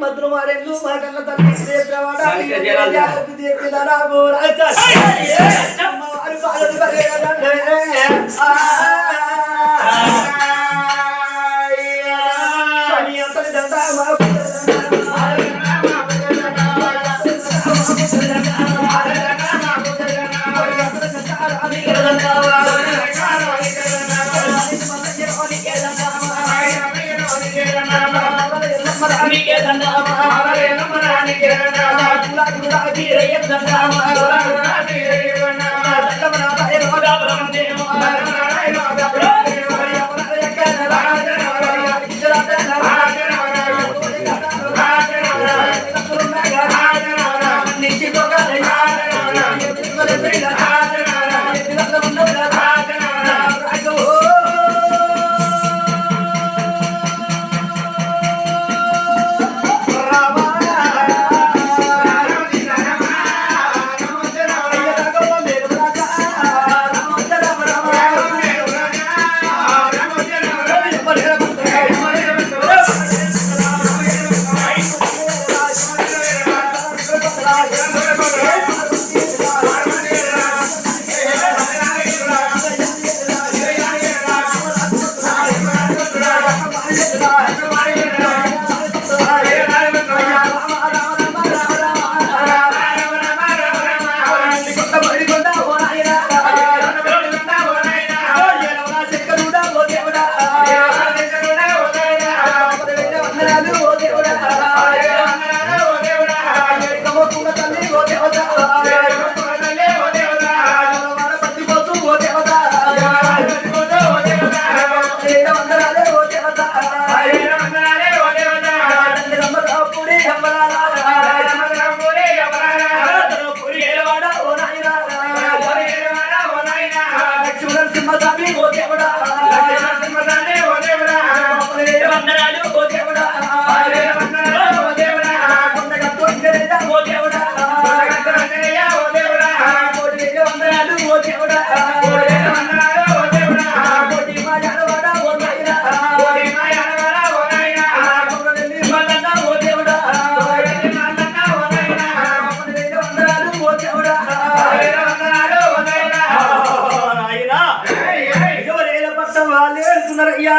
మా కళ్ళ తల్లి దేవరాడా దండామా Gracias. 给我电。సంవత్సరం వాళ్ళు ఏడుతున్నారు అయ్యా